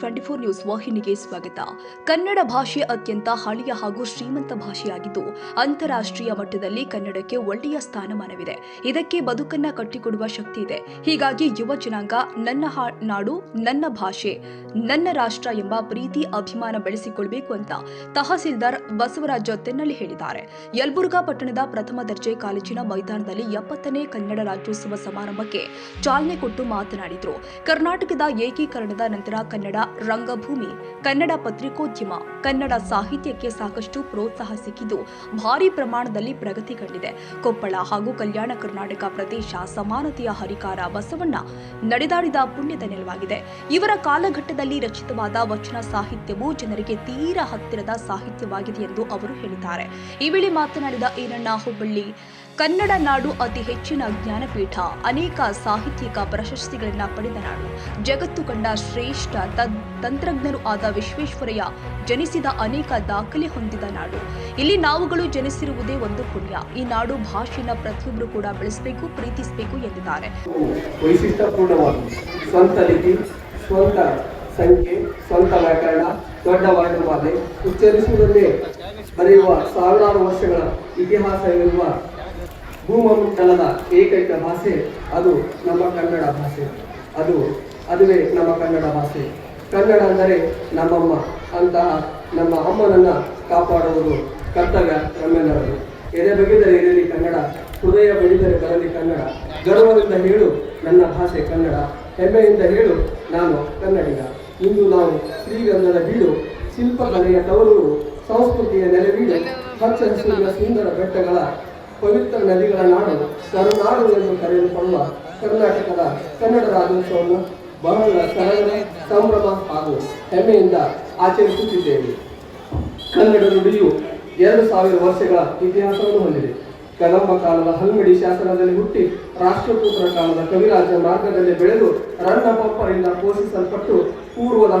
Twenty four news ವಾಹಿನಿಗೆ ಸ್ವಾಗತ. ಕನ್ನಡ ಭಾಷೆ ಅತ್ಯಂತ ಹಳೆಯ ಹಾಗೂ ಶ್ರೀಮಂತ ಭಾಷೆಯಾಗಿದ್ದು, ಅಂತಾರಾಷ್ಟ್ರೀಯ ಮಟ್ಟದಲ್ಲಿ ಕನ್ನಡಕ್ಕೆ ಒಳ್ಳೆಯ ಸ್ಥಾನಮಾನವಿದೆ. ಇದಕ್ಕೆ ಬದುಕನ್ನ ಕಟ್ಟಿಕೊಡುವ ಶಕ್ತಿ ಇದೆ. ಹೀಗಾಗಿ ಯುವ ಜನಾಂಗ, ನನ್ನ ನಾಡು, ನನ್ನ ಭಾಷೆ, ನನ್ನ ರಾಷ್ಟ್ರ ಎಂಬ ಪ್ರೀತಿ, ಅಭಿಮಾನ ಬೆಳೆಸಿಕೊಳ್ಬೇಕು ಅಂತ ತಹಸೀಲ್ದಾರ್ ಬಸವರಾಜ ತೆನ್ನಲ್ಲಿ ಹೇಳಿದ್ದಾರೆ. ಯಲಬುರ್ಗಾ ಪಟ್ಟಣದ ಪ್ರಥಮ ದರ್ಜೆ ಕಾಲೇಜಿನ ಮೈದಾನದಲ್ಲಿ ಎಪ್ಪತ್ತನೇ ಕನ್ನಡ ರಾಜ್ಯೋತ್ಸವ ಸಮಾರಂಭಕ್ಕೆ ಚಾಲನೆ ಕೊಟ್ಟು ಮಾತನಾಡಿದರು. ಕರ್ನಾಟಕದ ಏಕೀಕರಣದ ನಂತರ ಕನ್ನಡ ರಂಗಭೂಮಿ, ಕನ್ನಡ ಪತ್ರಿಕೋದ್ಯಮ, ಕನ್ನಡ ಸಾಹಿತ್ಯಕ್ಕೆ ಸಾಕಷ್ಟು ಪ್ರೋತ್ಸಾಹ ಸಿಕ್ಕಿದ್ದು ಭಾರಿ ಪ್ರಮಾಣದಲ್ಲಿ ಪ್ರಗತಿ ಕಂಡಿದೆ ಕೊಪ್ಪಳ ಹಾಗೂ ಕಲ್ಯಾಣ ಕರ್ನಾಟಕ ಪ್ರದೇಶ ಸಮಾನತೆಯ ಹರಿಕಾರ ಬಸವಣ್ಣ ನಡೆದಾಡಿದ ಪುಣ್ಯದ ನೆಲವಾಗಿದೆ. ಇವರ ಕಾಲಘಟ್ಟದಲ್ಲಿ ರಚಿತವಾದ ವಚನ ಸಾಹಿತ್ಯವು ಜನರಿಗೆ ತೀರಾ ಹತ್ತಿರದ ಸಾಹಿತ್ಯವಾಗಿದೆ ಎಂದು ಅವರು ಹೇಳಿದ್ದಾರೆ. ಈ ವೇಳೆ ಮಾತನಾಡಿದ ಈರಣ್ಣ ಹುಬ್ಬಳ್ಳಿ ಕನ್ನಡ ನಾಡು ಅತಿ ಹೆಚ್ಚಿನ ಜ್ಞಾನಪೀಠ. ಅನೇಕ ಸಾಹಿತ್ಯಿಕ ಪ್ರಶಸ್ತಿಗಳನ್ನು ಪಡೆದ ನಾಡು ಜಗತ್ತು ಕಂಡ ಶ್ರೇಷ್ಠ ತಂತ್ರಜ್ಞರು ಆದ ವಿಶ್ವೇಶ್ವರಯ್ಯ ಜನಿಸಿದ ಅನೇಕ ದಾಖಲೆ ಹೊಂದಿದ ನಾಡು. ಇಲ್ಲಿ ನಾವುಗಳು ಜನಿಸಿರುವುದೇ ಒಂದು ಪುಣ್ಯ. ಈ ನಾಡು ಭಾಷೆನ ಪ್ರತಿಯೊಬ್ಬರು ಕೂಡ ಬೆಳೆಸಬೇಕು, ಪ್ರೀತಿಸಬೇಕು ಎಂದಿದ್ದಾರೆ. ದೊಡ್ಡ ಬರೆಯುವ ಸಾವಿರಾರು ವರ್ಷಗಳ ಇತಿಹಾಸವಿರುವ ಭೂಮಂಡಲದ ಏಕೈಕ ಭಾಷೆ ಅದು ನಮ್ಮ ಕನ್ನಡ ಭಾಷೆ. ಅದು ಅದುವೇ ನಮ್ಮ ಕನ್ನಡ ಭಾಷೆ. ಕನ್ನಡ ಅಂದರೆ ನಮ್ಮಮ್ಮ, ಅಂತಹ ನಮ್ಮ ಅಮ್ಮನನ್ನು ಕಾಪಾಡುವುದು ಕರ್ತವ್ಯ ನಮ್ಮೆಲ್ಲರದು ಎದೆ ಬಗೆದರೆ ಇರಲಿ ಕನ್ನಡ, ಹೃದಯ ಬಗೆದರೆ ಬರಲಿ ಕನ್ನಡ. ಗರ್ವದಿಂದ ಹೇಳು ನನ್ನ ಭಾಷೆ ಕನ್ನಡ, ಹೆಮ್ಮೆಯಿಂದ ಹೇಳು ನಾನು ಕನ್ನಡಿಗ. ಇಂದು ನಾವು ಶ್ರೀಗಂಧದ ಬೀಡು, ಶಿಲ್ಪಕಲೆಯ ತವರೂರು, ಸಂಸ್ಕೃತಿಯ ನೆಲೆವೀಡು ಹಚ್ಚ ಹಸಿರಿನ ಸುಂದರ ಬೆಟ್ಟಗಳ ಪವಿತ್ರ ನದಿಗಳ ನಾಡು ಕರುನಾಡು ಎಂದು ಕರೆದುಕೊಳ್ಳುವ ಕರ್ನಾಟಕದ ಕನ್ನಡ ರಾಜ್ಯೋತ್ಸವವನ್ನು ಬಹಳ ಸರಳ ಸಂಭ್ರಮ ಹಾಗೂ ಹೆಮ್ಮೆಯಿಂದ ಆಚರಿಸುತ್ತಿದ್ದೇವೆ. ಕನ್ನಡ ನುಡಿಯು ಎರಡು ಸಾವಿರ ವರ್ಷಗಳ ಇತಿಹಾಸವನ್ನು ಹೊಂದಿದೆ. ಕದಂಬ ಕಾಲದ ಹಲ್ಮಿಡಿ ಶಾಸನದಲ್ಲಿ ಹುಟ್ಟಿ ರಾಷ್ಟ್ರಕೂಟರ ಕಾಲದ ಕವಿರಾಜ ಮಾರ್ಗದಲ್ಲಿ ಬೆಳೆದು ರನ್ನಪಪ್ಪರಿಂದ ಪೋಷಿಸಲ್ಪಟ್ಟು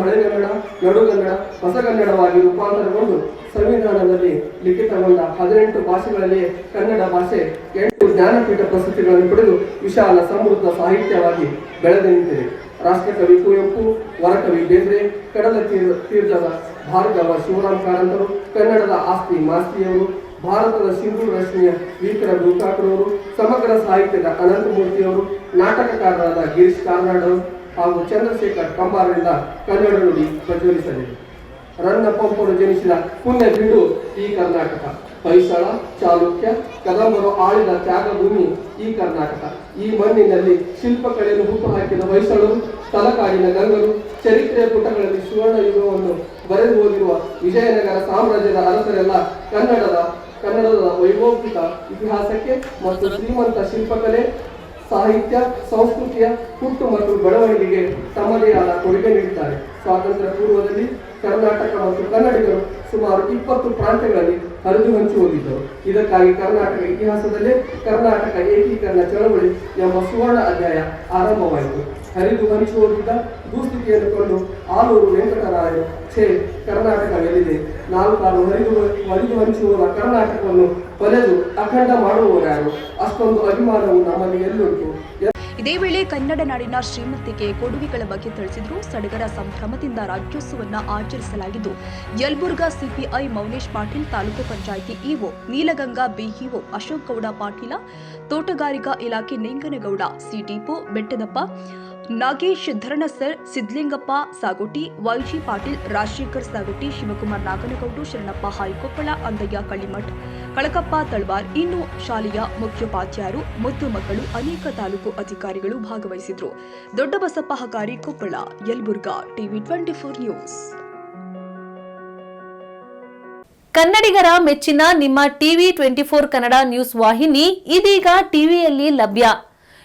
ಹಳೆಗನ್ನಡ ನಡುಗನ್ನಡ ಹೊಸಗನ್ನಡವಾಗಿ ರೂಪಾಂತರಗೊಂಡು ಸಂವಿಧಾನದಲ್ಲಿ ಲಿಖಿತಗೊಂಡ ಹದಿನೆಂಟು ಭಾಷೆಗಳಲ್ಲಿ ಕನ್ನಡ ಭಾಷೆ, ಎಂಟು ಜ್ಞಾನಪೀಠ ಪ್ರಶಸ್ತಿಗಳನ್ನು ಪಡೆದು ವಿಶಾಲ ಸಮೃದ್ಧ ಸಾಹಿತ್ಯವಾಗಿ ಬೆಳೆದು ನಿಂತಿದೆ. ರಾಷ್ಟ್ರಕವಿ ಕುವೆಂಪು ವರಕವಿ ಬೇಂದ್ರೆ, ಕಡಲ ತೀರ್, ತೀರ್ಥದ ಭಾರ್ಗವ ಶಿವರಾಮ್ ಕಾರಂತರು, ಕನ್ನಡದ ಆಸ್ತಿ ಮಾಸ್ತಿಯವರು, ಭಾರತದ ಸಿಂಧು ರಶ್ಮಿಯ ವೀಕರ ಗುರುಕಾಕರವರು ಸಮಗ್ರ ಸಾಹಿತ್ಯದ ಅನಂತಮೂರ್ತಿಯವರು, ನಾಟಕಕಾರರಾದ ಗಿರೀಶ್ ಕಾರ್ನಾಡರು ಹಾಗೂ ಚಂದ್ರಶೇಖರ್ ಕಂಬಾರರಿಂದ ಕನ್ನಡ ನುಡಿ ಪ್ರಜ್ವಲಿಸಲಿದೆ. ರನ್ನ ಪಂಪರು ಜನಿಸಿದ ಪುಣ್ಯ ಬೀಡು ಈ ಕರ್ನಾಟಕ. ಹೊಯ್ಸಳ, ಚಾಲುಕ್ಯ, ಕದಂಬರು ಆಳಿದ ತ್ಯಾಗಭೂಮಿ ಈ ಕರ್ನಾಟಕ. ಈ ಮಣ್ಣಿನಲ್ಲಿ ಶಿಲ್ಪಕಲೆಯನ್ನು ಹುಟ್ಟುಹಾಕಿದ ಹೊಯ್ಸಳರು ತಲಕಾಡಿನ ಗಂಗರು ಚರಿತ್ರೆಯ ಪುಟಗಳಲ್ಲಿ ಸುವರ್ಣ ಯುಗವನ್ನು ಬರೆದು ಹೋಗಿರುವ ವಿಜಯನಗರ ಸಾಮ್ರಾಜ್ಯದ ಅರಸರೆಲ್ಲ ಕನ್ನಡದ ಕನ್ನಡದ ವೈಭೋಗಿಕ ಇತಿಹಾಸಕ್ಕೆ ಮತ್ತು ಶ್ರೀಮಂತ ಶಿಲ್ಪಕಲೆ ಸಾಹಿತ್ಯ ಸಂಸ್ಕೃತಿಯ ಹುಟ್ಟು ಮತ್ತು ಬೆಳವಣಿಗೆಗೆ ತಮ್ಮದೇ ಆದ ಕೊಡುಗೆ ನೀಡಿದ್ದಾರೆ ಸ್ವಾತಂತ್ರ್ಯ ಪೂರ್ವದಲ್ಲಿ ಕರ್ನಾಟಕ ಮತ್ತು ಕನ್ನಡಿಗರು ಸುಮಾರು ಇಪ್ಪತ್ತು ಪ್ರಾಂತ್ಯಗಳಲ್ಲಿ ಹರಿದು ಹಂಚಿ ಹೋಗಿದ್ದರು. ಇದಕ್ಕಾಗಿ ಕರ್ನಾಟಕ ಇತಿಹಾಸದಲ್ಲೇ ಕರ್ನಾಟಕ ಏಕೀಕರಣ ಚಳವಳಿ ಎಂಬ ಸುವರ್ಣ ಅಧ್ಯಾಯ ಆರಂಭವಾಯಿತು. ಹರಿದು ಹಂಚಿ ಹೋಗಿದ್ದ ದುಸ್ಥಿತಿಯನ್ನು ಕಂಡು ಆಲೂರು ವೆಂಕಟರಾಯರು, ಛೇ ಕರ್ನಾಟಕವೆಲ್ಲಿದೆ ನಾಲ್ಕಾರು ಹರಿದು ಹರಿದು ಹಂಚಿ ಹೋದ ಕರ್ನಾಟಕವನ್ನು ಕೊಲೆದು ಅಖಂಡ ಮಾಡುವವರ್ಯಾರು ಅಷ್ಟೊಂದು ಅಭಿಮಾನವು ನಮ್ಮಲ್ಲಿ ಎಲ್ಲುಂಟು ಇದೇ ವೇಳೆ ಕನ್ನಡ ನಾಡಿನ ಶ್ರೀಮಂತಿಕೆ ಕೊಡುಗೆಗಳ ಬಗ್ಗೆ ತಿಳಿಸಿದ್ರು. ಸಡಗರ ಸಂಭ್ರಮದಿಂದ ರಾಜ್ಯೋತ್ಸವವನ್ನು ಆಚರಿಸಲಾಗಿದ್ದು, Yelburga CPI Mounesh Patil, taluk panchayat EO Neelaganga BEO Ashok Gowda Patil, ತೋಟಗಾರಿಕಾ ಇಲಾಖೆ ನಿಂಗನಗೌಡ ಸಿಟಿಪು ಬೆಟ್ಟದಪ್ಪ, ನಾಗೇಶ್ ಧರಣಸರ್ ಸಿದ್ಲಿಂಗಪ್ಪ ಸಾಗೋಟಿ, ವೈಜಿ ಪಾಟೀಲ್, ರಾಜಶೇಖರ್ ಸಾಗೋಟಿ, ಶಿವಕುಮಾರ್ ನಾಗನಗೌಡು, ಶರಣಪ್ಪ ಹಾಯ್ಕೊಪ್ಪಳ, ಅಂದಯ್ಯ ಕಳ್ಳಿಮಠ್. ಕಳಕಪ್ಪ ತಳ್ವಾರ್ ಇನ್ನು ಶಾಲೆಯ ಮುಖ್ಯೋಪಾಧ್ಯಾಯರು, ಮುದ್ದು ಮಕ್ಕಳು, ಅನೇಕ ತಾಲೂಕು ಅಧಿಕಾರಿಗಳು ಭಾಗವಹಿಸಿದ್ರು. Doddabasappa Hakari Koppal, Yelburga, TV twenty four news. ಕನ್ನಡಿಗರ ಮೆಚ್ಚಿನ ನಿಮ್ಮ TV twenty four Kannada news ವಾಹಿನಿ ಇದೀಗ ಟಿವಿಯಲ್ಲಿ ಲಭ್ಯ.